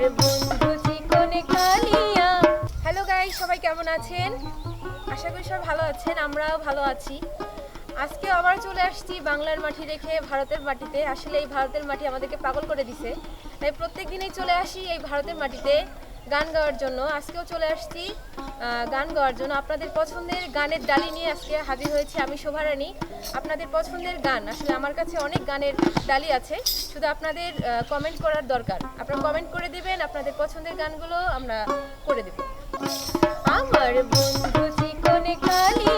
আমার বন্ধু চিকনে কালিয়া। Hello guy সবাই কেমন আছেন? আশা করি সবাই ভালো আছেন, আমরাও ভালো আছি। আজকে আবার চলে আসছি বাংলার মাটি রেখে ভারতের মাটিতে। আসলে এই ভারতের মাটি আমাদেরকে পাগল করে দিছে। তাই প্রত্যেক দিনই চলে আসি এই ভারতের মাটিতে। গান গাওয়ার জন্য। আজকেও চলে আসছি গান গাওয়ার জন্য। আপনাদের পছন্দের গানের ডালি নিয়ে আজকে হাজির হয়েছে আমি শোভারানী। আপনাদের পছন্দের গান, আসলে আমার কাছে অনেক গানের ডালি আছে। শুধু আপনাদের কমেন্ট করার দরকার। আপনারা কমেন্ট করে দিবেন, আপনাদের পছন্দের গানগুলো আমরা করে দেব। আমার বন্ধু চিকনে কালিয়া